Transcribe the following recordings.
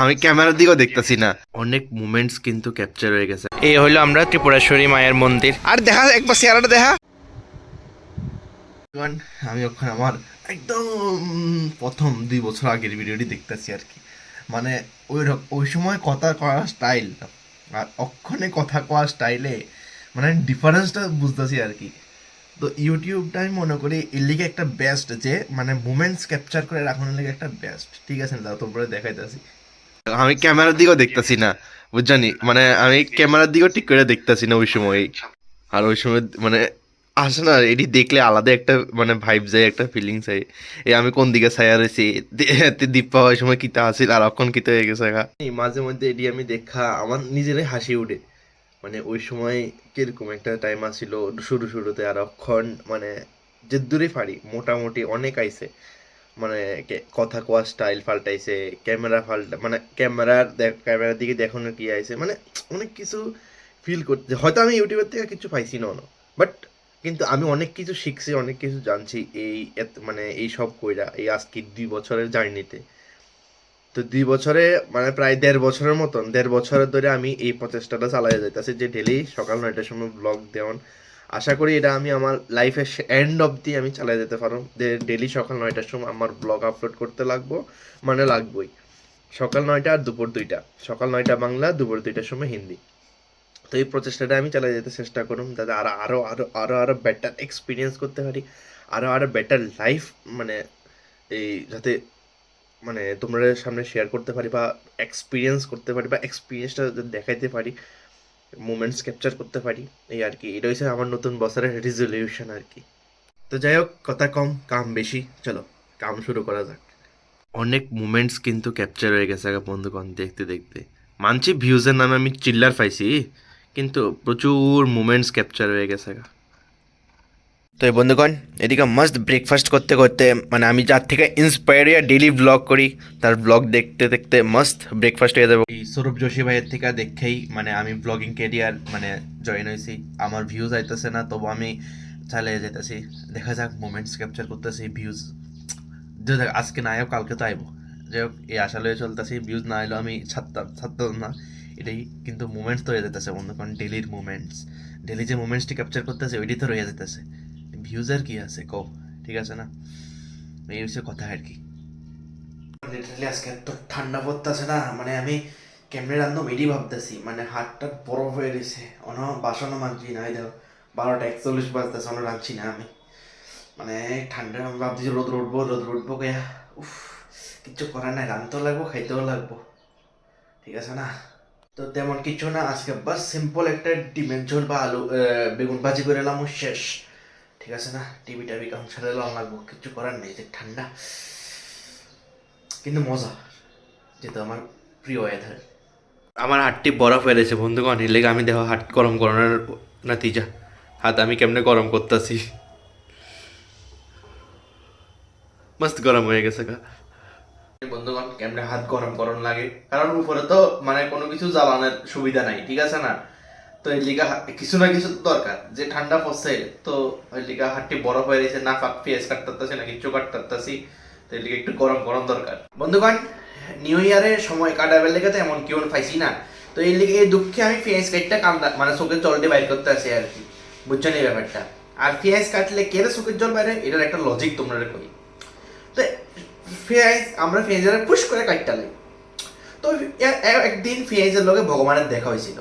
আমি ক্যামেরার দিকেও দেখতেছি না। অনেক মুমেন্টস কিন্তু ক্যাপচার হয়ে গেছে। এই হলো আমরা ত্রিপুরেশ্বরী মায়ের মন্দির। আর দেখা একবার চেহারাটা দেখা। আমি ওখানে আমার একদম প্রথম দুই বছর আগের ভিডিওটি দেখতেছি আর কি। মানে ওই ওই সময় কথা কওয়ার স্টাইল আর অক্ষণে কথা কওয়ার স্টাইলে মানে ডিফারেন্সটা বুঝতেছি আর কি। তো ইউটিউবটা আমি মনে করি এর লিগে একটা বেস্ট যে মানে মুমেন্টস ক্যাপচার করে রাখানোর লিগে একটা বেস্ট ঠিক আছে না? তোমরা দেখাইতেছি। আমি ক্যামেরার দিকেও দেখতেছি না, বুঝছানি? মানে আমি ক্যামেরার দিকেও ঠিক করে দেখতেছি না ওই সময় আর ওই সময় মানে আসে না, এটি দেখলে আলাদা একটা মানে ভাইব যায়, একটা ফিলিংস হয় এই আমি কোন দিকে ছায়া রয়েছি? দীপা ওই সময় কিতা আসিল আর অক্ষণ কিতা হয়ে গেছে মাঝে মধ্যে এটি আমি দেখা, আমার নিজেরাই হাসি উঠে। মানে ওই সময় কীরকম একটা টাইম আসছিল শুরু শুরুতে আর অক্ষণ মানে যে দূরে পারি, মোটামুটি অনেক আইছে। মানে কথা কোয়া স্টাইল পাল্টাইছে ক্যামেরা পাল্টা মানে ক্যামেরার ক্যামেরার দিকে দেখানোর কি আইছে মানে অনেক কিছু ফিল করতে হয়তো আমি ইউটিউবের থেকে কিছু পাইছি না বাট কিন্তু আমি অনেক কিছু শিখছি, অনেক কিছু জানছি এই মানে এই সব কইরা, এই আজকে দুই বছরের জার্নিতে। তো দুই বছরে মানে প্রায় দেড় বছরের মতন, দেড় বছরের ধরে আমি এই প্রচেষ্টাটা চালাই যাইতেছি যে ডেলি সকাল নয়টার সময় ব্লগ দেওয়ান আশা করি এটা আমি আমার লাইফের এন্ড অবধি আমি চালাই যেতে পারব। ডেলি সকাল নয়টার সময় আমার ব্লগ আপলোড করতে লাগবো। মানে লাগবোই। সকাল নয়টা আর দুপুর দুইটা। সকাল নয়টা বাংলা, দুপুর দুইটার সময় হিন্দি। তো এই প্রচেষ্টাটা আমি চালাই যেতে চেষ্টা করুন যাতে আরও আরও আরও আরও আরও বেটার এক্সপিরিয়েন্স করতে পারি। আরও আরও বেটার লাইফ মানে এই যাতে মানে তোমরা সামনে শেয়ার করতে পারি বা এক্সপিরিয়েন্স করতে পারি বা এক্সপিরিয়েন্সটা দেখাইতে পারি। মুমেন্টস ক্যাপচার করতে পারি। এই আর কি, এটা হচ্ছে আমার নতুন বছরের রিজলিউশন আর কি। তো যাই হোক, কথা কম, কাম বেশি, চলো, কাম শুরু করা যাক। অনেক মুমেন্টস কিন্তু ক্যাপচার হয়ে গেছে বন্ধুগণ দেখতে দেখতে। মানছি ভিউজের নামে আমি চিল্লার পাইছি, কিন্তু প্রচুর মুমেন্টস ক্যাপচার হয়ে গেছে তো এই বন্ধুগণ, এদিকে মাস্ট ব্রেকফাস্ট করতে করতে মানে আমি যার থেকে ইন্সপায়ার হয়ে ডেলি ব্লগ করি, তার ব্লগ দেখতে দেখতে মাস্ট ব্রেকফাস্ট হয়ে যাবে। সৌরভ যোশী ভাইয়ের থেকে দেখেই মানে আমি ব্লগিং ক্যারিয়ার মানে জয়েন হয়েছি। আমার ভিউজ আইতেছে না, তবু আমি চালিয়ে যেতেছি দেখা যাক মোমেন্টস ক্যাপচার করতেছি ভিউজ যে দেখ, আজকে না আয়ো কালকে তো আইবো। যাই হোক, এই আশা লয়ে চলতেছি ভিউজ না এলেও আমি ছাড়তাম ছাড়তাম না। এটাই কিন্তু মুমেন্টস তো হয়ে যেতেছে কারণ ডেলির মুমেন্টস ডেলি যে মুমেন্টসটি ক্যাপচার করতেছে, ওইটি তো রয়ে যেতেছে ভিউজ আর কি আছে কও ঠিক আছে না? এই হচ্ছে কথা আর কি। লিটারালি আজকে এত ঠান্ডা পড়তেছে না মানে আমি ক্যামেরা রান্ধব এটি ভাবতেছি মানে হাতটা বরফ হয়ে গেছে অন বাসনও মানছি না এই দেখো বারোটা একচল্লিশ বাজতেছে অন রাঁধছি না আমি। মানে ঠান্ডা আমি ভাবতেছি রোদ উঠবো রোদ উঠবো গিয়া। উফ, কিচ্ছু করার নাই রাঁধতেও লাগবো খাইতেও লাগবো, ঠিক আছে না? তো তেমন কিছু না, আজকে বাস সিম্পল একটা ডিমের ঝোল বা আলু বেগুন ভাজি করে এলাম, শেষ। ঠিক আছে না? টিভি টাবি কাম ছেড়ে এলাম লাগবো। কিচ্ছু করার নেই যে ঠান্ডা। কিন্তু মজা যেহেতু আমার প্রিয় ওয়েদার আমার হাতটি বরফ হয়ে গেছে বন্ধুগণ। এর লেগে আমি দেখো হাত গরম করানোর নাতিজা। হাত আমি কেমনে গরম করতেছি? মস্ত গরম হয়ে গেছে গা। বন্ধুগণ কেমনে হাত গরম গরম লাগে? কারণ উপরে তো মানে কোনো কিছু জ্বালানোর সুবিধা নাই ঠিক আছে না? তো এর লিগা কিছু না কিছু দরকার। যে ঠান্ডা পড়ছে, তো এর লিগা হাতটি বরফ হয়ে গেছে না ফাঁক পেঁয়াজ কাটতেছি, না কিছু কাটতেছি, তো এর লিগে একটু গরম গরম দরকার। বন্ধুগণ নিউ ইয়ারের সময় কাটাবার লেগে তো এমন কেউ পাইছি না। তো এই লিগে এই দুঃখে আমি পেঁয়াজ কাটটা কান্দা মানে চোখের জল দিয়ে বাইর করতে আসি আর কি। বুঝছেন এই ব্যাপারটা? আর পেঁয়াজ কাটলে কেড়ে চোখের জল বাইরে? এটার একটা লজিক তোমরা কই। তো পেঁয়াজ, আমরা পেঁয়াজের পুশ করে কাটতে লাগি তো একদিন পেঁয়াজের লগে ভগবানের দেখা হয়েছিল।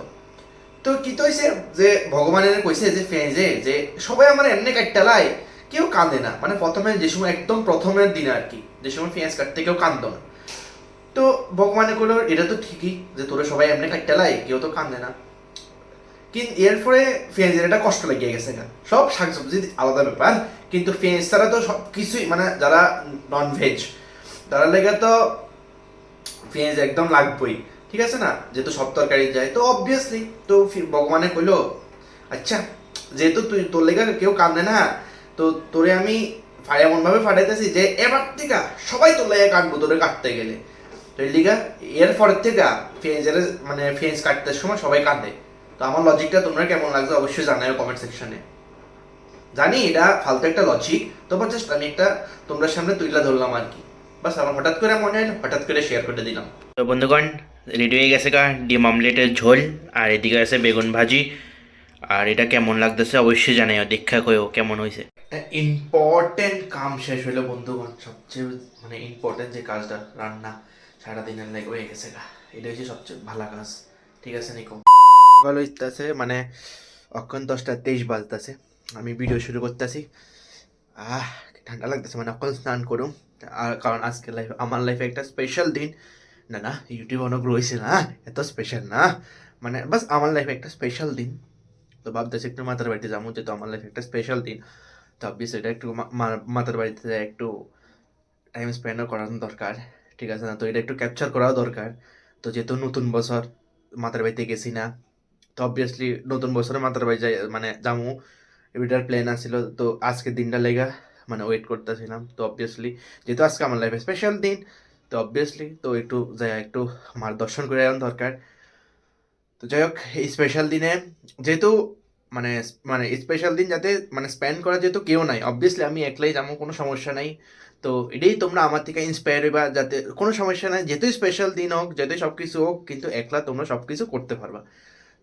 তো কি তো হয়েছে যে ভগবানের কইছে যে পেঁয়াজে যে সবাই আমার এমনি কাটতে লাই, কেউ কাঁদে না। মানে প্রথমে যে সময়, একদম প্রথমের দিন আর কি, যে সময় পেঁয়াজ কাটতে কেউ কান্দো না। তো ভগবানে কইলো, এটা তো ঠিকই যে তোরা সবাই এমনি কাটতে লাই, কেউ তো কাঁদে না। কিন্তু এর ফলে পেঁয়াজের একটা কষ্ট লেগে গেছে না সব শাকসবজি আলাদা ব্যাপার, কিন্তু পেঁয়াজ ছাড়া তো সব কিছুই মানে যারা নন ভেজ তারা লেগে তো পেঁয়াজ একদম লাগবেই। ঠিক আছে না? যেহেতু সব তরকারি যায়, তো অবভিয়াসলি তো ভগবানে কইলো আচ্ছা যেহেতু তুই তোর লেগে কেউ কান্দে না, তো তোরে আমি ফা- এমনভাবে ফাটাইতেছি যে এবার থেকে সবাই তোর লেগে কাটবো, তোরে কাটতে গেলে। তো লিগা এর পরের থেকে পেঁয়াজের মানে পেঁয়াজ কাটতে সময় সবাই কাঁদে। তো আমার লজিকটা তোমরা কেমন লাগছে অবশ্যই জানাও কমেন্ট সেকশনে জানি এটা ফালতু একটা লজিক তো বা জাস্ট আমি একটা তোমরা সামনে তুইলা ধরলাম আর কি। বাস, আমার হঠাৎ করে মনে হয় হঠাৎ করে শেয়ার করে দিলাম। তো বন্ধুগণ রেডি হয়ে গেছে গা, ডিম অমলেটের ঝোল, আর এদিকে আছে বেগুন ভাজি। আর এটা কেমন লাগতেছে অবশ্যই জানাইও দীক্ষা কয়েও কেমন হয়েছে ইম্পর্টেন্ট কাম শেষ হলো বন্ধুগণ, সবচেয়ে মানে ইম্পর্টেন্ট যে কাজটা, রান্না সারাদিনের লেগে হয়ে গেছে গা। এটা হচ্ছে সবচেয়ে ভালো কাজ, ঠিক আছে নিকো? সকাল হইতেছে মানে অক্ষণ দশটা তেইশ বাজতেছে, আমি ভিডিও শুরু করতেছি। আহ ঠান্ডা লাগতেছে মানে অক্ষণ স্নান করুম। আর কারণ আজকে লাইফ আমার লাইফে একটা স্পেশাল দিন। না না ইউটিউব অনেক রয়েছে না, এত স্পেশাল না। মানে বাস আমার লাইফে একটা স্পেশাল দিন। তো ভাবতেছি একটু মাতার বাড়িতে যাব, যেহেতু আমার লাইফে একটা স্পেশাল দিন। তো অবভিয়াস এটা একটু মাতার বাড়িতে একটু টাইম স্পেন্ডও করানো দরকার, ঠিক আছে না? তো এটা একটু ক্যাপচার করাও দরকার। তো যেহেতু নতুন বছর মাতার বাড়িতে গেছি না, তো অবভিয়াসলি নতুন বছরে মাতার বাড়ি যাই মানে যাব। এটার প্ল্যান আসছিল তো আজকে দিনটা লেগা মানে ওয়েট করতেছিলাম। তো অবভিয়াসলি যেহেতু আজকে আমার লাইফে স্পেশাল দিন তো অবভিয়াসলি তো একটু যাই, একটু মার দর্শন করে আনা দরকার। তো যাই হোক, এই স্পেশাল দিনে যেহেতু মানে মানে স্পেশাল দিন যাতে মানে স্পেন্ড করা যেহেতু কেউ নাই অবভিয়াসলি আমি একলাই যাব, কোনো সমস্যা নাই। তো এটাই তোমরা আমার থেকে ইন্সপায়ার হইবা যাতে কোনো সমস্যা নাই যেহেতুই স্পেশাল দিন হোক যেহেতুই সব কিছু হোক, কিন্তু একলা তোমরা সব কিছু করতে পারবা।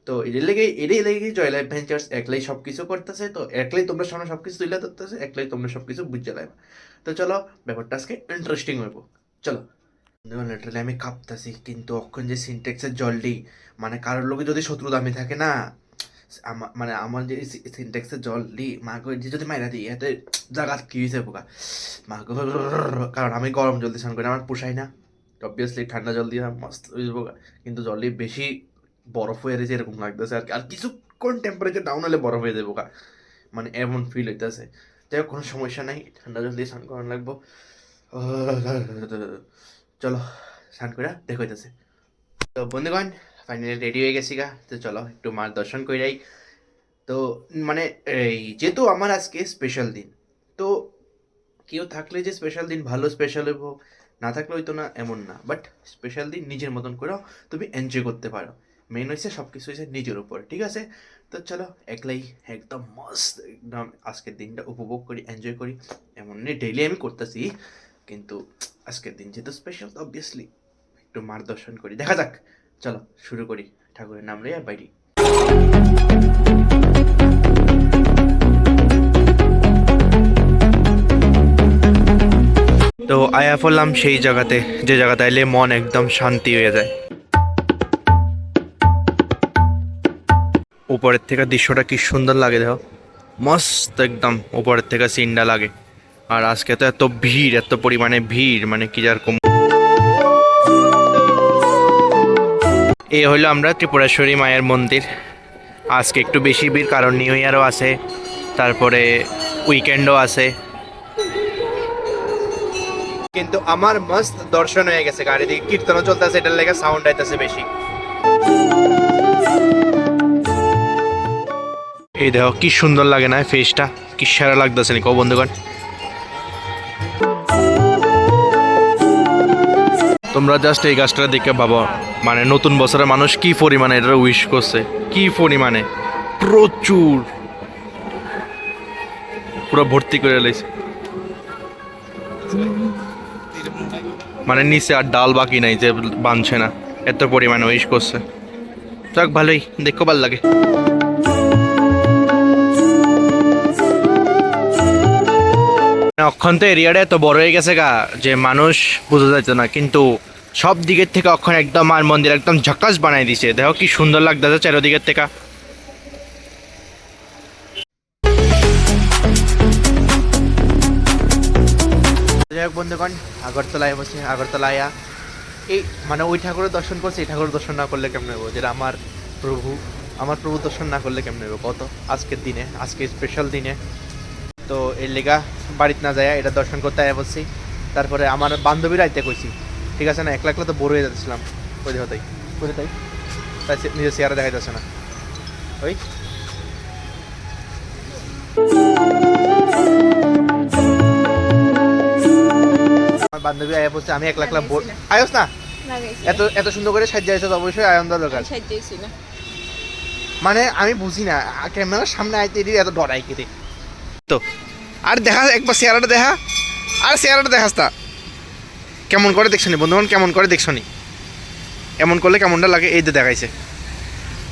তো এদের লেগে, এটাই লেগে জয় লাইফ ভেঞ্চার্স একলাই সব কিছু করতেছে, তো একলাই তোমরা সামনে সব কিছু তুলে ধরতেছে, একলাই তোমরা সব কিছু বুঝতে লাইবা। তো চলো, ব্যাপারটা আজকে ইন্টারেস্টিং হইব। চলো। লিটারালি আমি কাঁপতাছি, কিন্তু অক্ষণ যে সিনটেক্সের জলটি মানে কারোর লোকে যদি শত্রু দামি থাকে না, আমা- মানে আমার যে সিনটেক্সের জল দি মা গো যে যদি মাইরা দিই, এতে জায়গা কি হয়েছে পোকা মা গো কারণ আমি গরম জল দিয়ে স্নান করি, আমার পোষাই না। অবভিয়াসলি ঠান্ডা জল দিয়ে মস্ত পোকা কিন্তু জলটি বেশি বরফ হয়ে গেছে এরকম লাগতেছে আর আর কিছুক্ষণ টেম্পারেচার ডাউন হলে বরফ হয়ে যাবে পোকা মানে এমন ফিল হইতেছে। যাই কোনো সমস্যা নাই। ঠান্ডা জল দিয়ে স্নান করানো লাগবো। চলো, স্নান করে দেখো হইতেছে। তো বন্ধুগণ ফাইনালি রেডি হয়ে গেছি গা। তো চলো, একটু মার দর্শন কইরাই তো মানে এই যেহেতু আমার আজকে স্পেশাল দিন, তো কেউ থাকলে যে স্পেশাল দিন ভালো স্পেশাল হইব, না থাকলে হয়তো না, এমন না। বাট স্পেশাল দিন নিজের মতন করেও তুমি এনজয় করতে পারো। মেন হয়েছে সব কিছু হয়েছে নিজের উপর, ঠিক আছে? তো চলো, একলাই একদম মস্ত, একদম আজকের দিনটা উপভোগ করি এনজয় করি। এমন ডেইলি আমি করতেছি। কিন্তু আজকের দিন যেহেতু স্পেশাল অবভিয়াসলি একটু মার দর্শন করি। দেখা যাক। চলো, শুরু করি। ঠাকুরের নাম রে বাইরি। তো আয়া পড়লাম সেই জায়গাতে, যে জায়গাতে এলে মন একদম শান্তি হয়ে যায়। উপরের থেকে দৃশ্যটা কি সুন্দর লাগে দেখো। মস্ত একদম উপরের থেকে সিনটা লাগে। আর আজকে তো এত ভিড়, এত পরিমাণে ভিড় মানে কি যার কম এই হলো আমরা ত্রিপুরেশ্বরী মায়ের মন্দির। আজকে একটু বেশি ভিড়, কারণ নিউ ইয়ারও আছে। তারপরে উইকেন্ডও আছে। কিন্তু আমার মস্ত দর্শন হয়ে গেছে গাড়ি দিকে কীর্তনও চলতেছে, এটার লেগে সাউন্ড আইতেছে বেশি। এই দেখো, কি সুন্দর লাগে না ফেসটা কি সেরা লাগতেছে নাকি বন্ধুগণ? তোমরা জাস্ট এই গাছটা দেখে ভাবো মানে নতুন বছরে মানুষ কি পরিমাণে এটা উইশ করছে? কি পরিমাণে? প্রচুর। পুরো ভর্তি করে লাইছে মানে নিচে আর ডাল বাকি নাই যে বানছে না, এত পরিমাণে উইশ করছে। যাক, ভালোই। দেখো, ভালো লাগে। অক্ষন্ত এরিয়াটা এত বড় হয়ে গেছে গা, যে মানুষ বোঝা যাইতো না। কিন্তু সব দিকের থেকে অক্ষণ একদম আর মন্দির একদম ঝাকাস বানাই দিছে। দেখো কি সুন্দর লাগতেছে চারিদিকের থেকে। বন্ধুগণ, আগরতলায় বসে, আগরতলায় এই মানে ওই ঠাকুরের দর্শন করছি, এই ঠাকুরের দর্শন না করলে কেমন হব যেটা আমার প্রভু আমার প্রভু দর্শন না করলে কেমন হব কত আজকের দিনে, আজকে স্পেশাল দিনে। তো এর লেগা বাড়িতে না যায় এটা দর্শন করতে আয় বসছি। তারপরে আমার বান্ধবীরা আইতে কইছি ঠিক আছে না একলা একলা তো বড় হয়ে যাচ্ছিলাম। ওই দেখো তাই ওই তাই। তাই নিজের চেয়ারে দেখা যাচ্ছে না। ওই। আমার বান্ধবী আয়া বলছে আমি একলা একলা বোর আয়স না? এত এত সুন্দর করে সাজিয়ে আইছো অবশ্যই আনন্দ দরকার। মানে আমি বুঝি না ক্যামেরার সামনে আইতে এত ডরাই কেটে তো। আর দেখা, একবার চেহারাটা দেখা, আর চেহারাটা দেখাস তা। কেমন করে দেখছনি বন্ধুগণ, কেমন করে দেখছনি এমন করলে কেমনটা লাগে, এই তো দেখাইছে।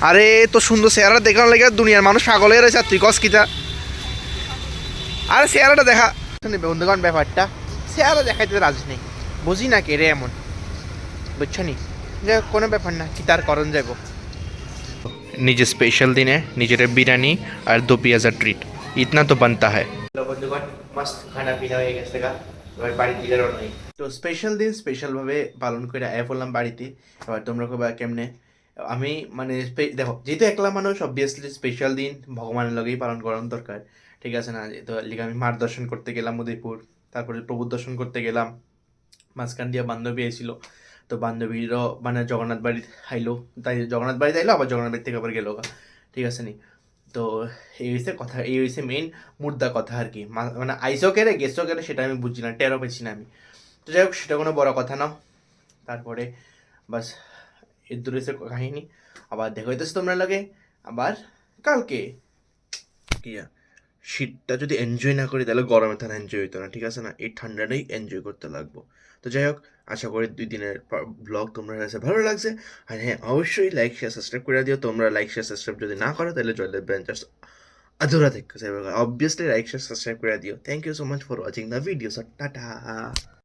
আরে তো সুন্দর চেহারা দেখানো লাগে দুনিয়ার মানুষ পাগল হয়ে রয়েছে, আর তুই কস কিতা আর চেহারাটা দেখা। বন্ধুগণ ব্যাপারটা, চেহারা দেখাইতে রাজি নেই। বুঝি না কে রে এমন? বুঝছ নি? যে কোনো ব্যাপার না, কি তার করণ যাইব? নিজের স্পেশাল দিনে নিজের বিরিয়ানি আর দো পেঁয়াজার ট্রিট ইতনা তো বানতা হয় বন্ধুগণ মস্ত খানা পিনা হয়ে গেছে গা এবার বাড়ির দিকে রওনা হই। তো স্পেশাল দিন স্পেশালভাবে পালন করে আয়া পড়লাম বাড়িতে এবার তোমরা কবা কেমনে আমি মানে দেখো যেহেতু একলা মানুষ অবভিয়াসলি স্পেশাল দিন ভগবানের লগেই পালন করানো দরকার ঠিক আছে না তো লিগে আমি মার দর্শন করতে গেলাম উদয়পুর তারপরে প্রভু দর্শন করতে গেলাম মাঝখান দিয়ে বান্ধবী এসেছিল তো বান্ধবীরও মানে জগন্নাথ বাড়ি আইলো তাই জগন্নাথ বাড়িতে আইলো আবার জগন্নাথ বাড়ি থেকে আবার গেলো ঠিক আছে নি তো এই হয়েছে কথা, এই হয়েছে মেইন মুদ্রা কথা আর কি মানে আইসও কেড়ে গেসও কেড়ে সেটা আমি বুঝছি না, টেরও পেয়েছি না আমি। তো যাই হোক, সেটা কোনো বড় কথা না। তারপরে বাসের দূরে কাহিনী। আবার দেখো হইতেছে তোমরা লাগে, আবার কালকে। শীতটা যদি এনজয় না করি, তাহলে গরমে তাহলে এনজয় হইতো না, ঠিক আছে না? এই ঠান্ডাটাই এনজয় করতে লাগবো। তো যাই হোক, আশা করি দুই দিনের ব্লগ তোমরা কাছে ভালো লাগছে। আর হ্যাঁ অবশ্যই লাইক শেয়ার সাবস্ক্রাইব করে দিও। তোমরা লাইক শেয়ার সাবস্ক্রাইব যদি না করো, তাহলে জয় ব্যাঞ্চার্স আধুরা থেকে। অবভিয়াসলি লাইক শেয়ার সাবস্ক্রাইব করে দিও। Thank you so much for watching the video tata